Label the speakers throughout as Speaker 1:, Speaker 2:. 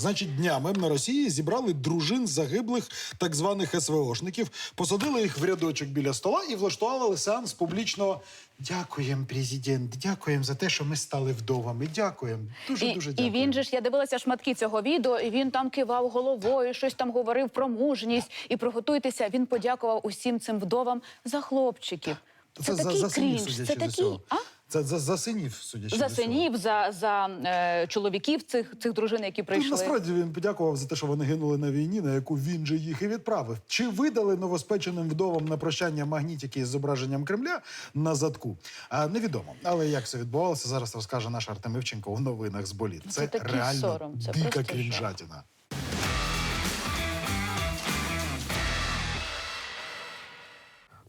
Speaker 1: Значить, днями на Росії зібрали дружин загиблих так званих СВОшників, посадили їх в рядочок біля стола і влаштували сеанс публічного Дякуємо, президент, дякуємо за те, що ми стали вдовами. Дякуємо. Дуже
Speaker 2: І,
Speaker 1: дуже
Speaker 2: і він же ж я дивилася шматки цього відео, і він там кивав головою, щось там говорив про мужність. І приготуйтеся. Він подякував усім цим вдовам за хлопчиків. Це,
Speaker 1: за,
Speaker 2: такий
Speaker 1: за синів,
Speaker 2: крінж. Це такий а?
Speaker 1: Це за, за синів, судячи
Speaker 2: за синів, за, за е, чоловіків цих цих дружин, які прийшли.
Speaker 1: насправді він подякував за те, що вони гинули на війні, на яку він же їх і відправив. Чи видали новоспеченим вдовам на прощання магнітики з зображенням Кремля на задку? А, невідомо. Але як все відбувалося, зараз розкаже наш Артем Івченко у новинах з боліт. Це,
Speaker 2: Це
Speaker 1: реально
Speaker 2: сором, це жах.
Speaker 1: крінжатіна.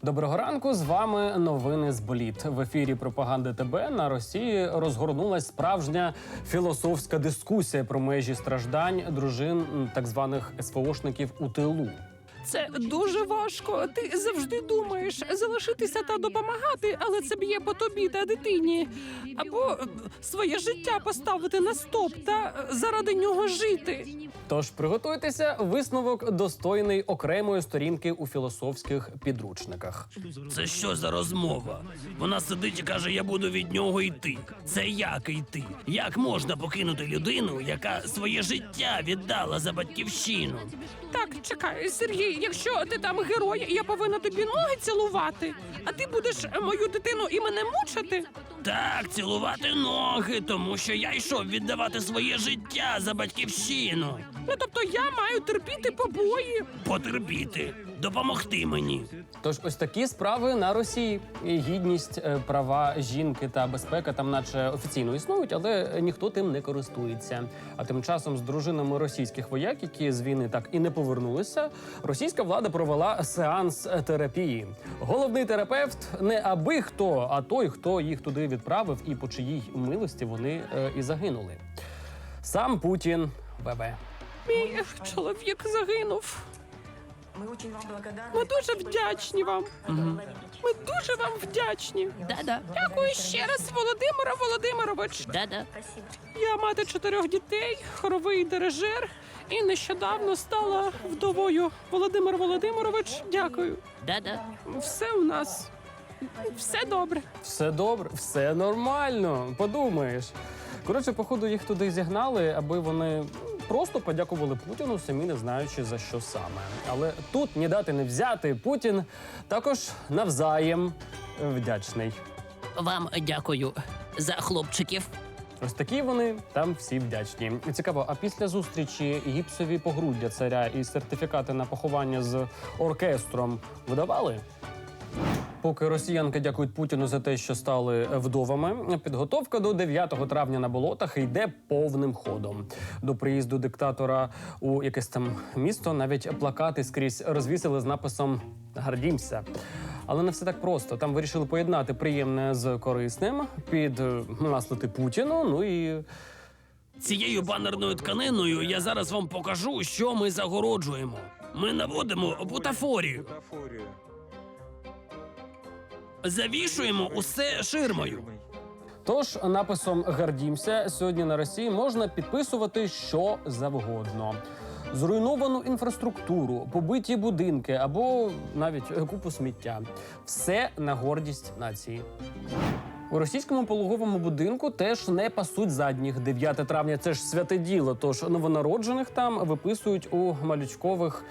Speaker 3: Доброго ранку. З вами новини з боліт. В ефірі Пропаганди ТБ на Росії розгорнулась справжня філософська дискусія про межі страждань дружин так званих СВОшників у тилу.
Speaker 4: Це дуже важко. Ти завжди думаєш залишитися та допомагати, але це б'є по тобі та дитині. Або е, своє життя поставити на стоп та е, заради нього жити.
Speaker 3: Тож приготуйтеся, висновок достойний окремої сторінки у філософських підручниках.
Speaker 5: Це що за розмова? Вона сидить і каже: я буду від нього йти. Це як йти? Як можна покинути людину, яка своє життя віддала за батьківщину?
Speaker 4: Так, чекай, Сергій, якщо ти там герой, я повинна тобі ноги цілувати, а ти будеш мою дитину і мене мучити.
Speaker 5: Так, цілувати ноги, тому що я йшов віддавати своє життя за батьківщину.
Speaker 4: Ну тобто я маю терпіти побої.
Speaker 5: Потерпіти, допомогти мені.
Speaker 3: Тож ось такі справи на Росії. І гідність, е, права жінки та безпека там, наче офіційно існують, але ніхто тим не користується. А тим часом з дружинами російських вояк, які з війни так і не повернулися, російська влада провела сеанс терапії. Головний терапевт не аби хто, а той, хто їх туди відправив, і по чиїй милості вони е, і загинули. Сам Путін ВВ.
Speaker 4: Мій чоловік загинув. Ми дуже вдячні вам. Ми дуже вам вдячні.
Speaker 5: Да-да,
Speaker 4: Дякую ще раз, Володимира Володимирович.
Speaker 5: да-да.
Speaker 4: Я мати чотирьох дітей, хоровий дирижер, і нещодавно стала вдовою. Володимир Володимирович, дякую.
Speaker 5: Да-да.
Speaker 4: Все у нас. Все добре.
Speaker 3: Все добре, все нормально. Подумаєш. Коротше, походу, їх туди зігнали, аби вони просто подякували Путіну, самі не знаючи за що саме. Але тут ні дати не взяти. Путін також навзаєм вдячний.
Speaker 5: Вам дякую за хлопчиків.
Speaker 3: Ось такі вони там всі вдячні. І Цікаво, а після зустрічі гіпсові погруддя царя і сертифікати на поховання з оркестром видавали? Поки росіянки дякують Путіну за те, що стали вдовами, підготовка до 9 травня на болотах йде повним ходом. До приїзду диктатора у якесь там місто навіть плакати скрізь розвісили з написом Гардімся. Але не все так просто. Там вирішили поєднати приємне з корисним, підмаслити Путіну. Ну і
Speaker 5: Цією банерною тканиною я зараз вам покажу, що ми загороджуємо. Ми наводимо бутафорію. Завішуємо усе ширмою.
Speaker 3: Тож написом Гардімся сьогодні на Росії можна підписувати що завгодно. Зруйновану інфраструктуру, побиті будинки або навіть купу сміття. Все на гордість нації. У російському пологовому будинку теж не пасуть задніх. 9 травня це ж святе діло. Тож новонароджених там виписують у малючкових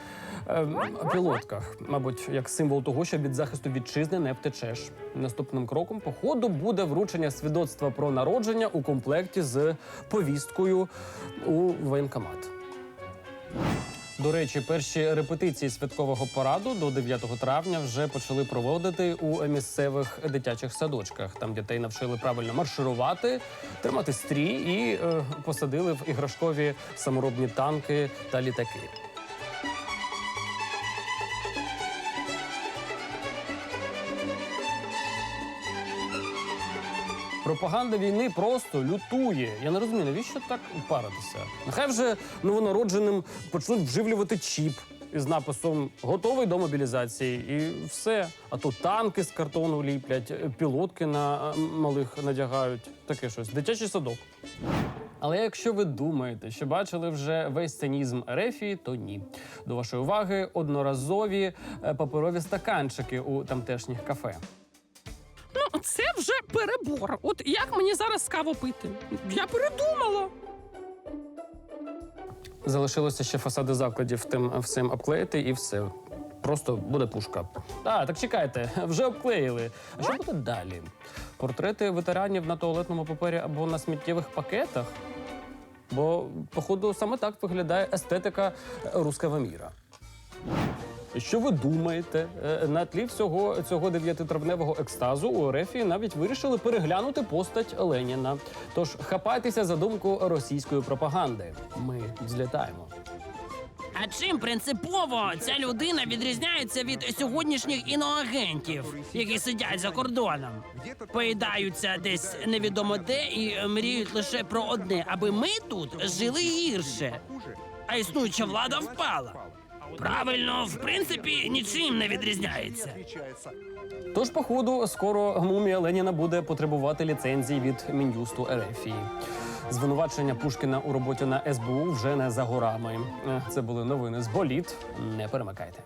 Speaker 3: е, пілотках. Мабуть, як символ того, що від захисту вітчизни не втечеш. Наступним кроком по ходу буде вручення свідоцтва про народження у комплекті з повісткою у воєнкомат. До речі, перші репетиції святкового параду до 9 травня вже почали проводити у місцевих дитячих садочках. Там дітей навчили правильно марширувати, тримати стрій і е, посадили в іграшкові саморобні танки та літаки. Пропаганда війни просто лютує. Я не розумію, навіщо так паритися? Нехай вже новонародженим почнуть вживлювати чіп із написом Готовий до мобілізації і все. А то танки з картону ліплять, пілотки на е, малих надягають. Таке щось. Дитячий садок. Але якщо ви думаєте, що бачили вже весь цинізм Рефії, то ні. До вашої уваги одноразові е, паперові стаканчики у тамтешніх кафе.
Speaker 4: Це вже перебор. От як мені зараз каву пити? Я передумала.
Speaker 3: Залишилося ще фасади закладів тим всім обклеїти і все. Просто буде пушка. А, так чекайте, вже обклеїли. А що буде далі? Портрети ветеранів на туалетному папері або на сміттєвих пакетах? Бо, походу, саме так виглядає естетика руского міра. Що ви думаєте? Е, На тлі всього цього дев'ятитравневого екстазу у Рефі навіть вирішили переглянути постать Леніна. Тож хапайтеся за думку російської пропаганди. Ми взлітаємо.
Speaker 5: А чим принципово ця людина відрізняється від сьогоднішніх іноагентів, які сидять за кордоном, поїдаються десь невідомо де і мріють лише про одне, аби ми тут жили гірше, а існуюча влада впала. Правильно, в принципі, нічим не відрізняється.
Speaker 3: Тож, походу, скоро мумія Леніна буде потребувати ліцензії від мін'юсту Ерефії. Звинувачення Пушкіна у роботі на СБУ вже не за горами. Е, Це були новини з боліт. Не перемикайте.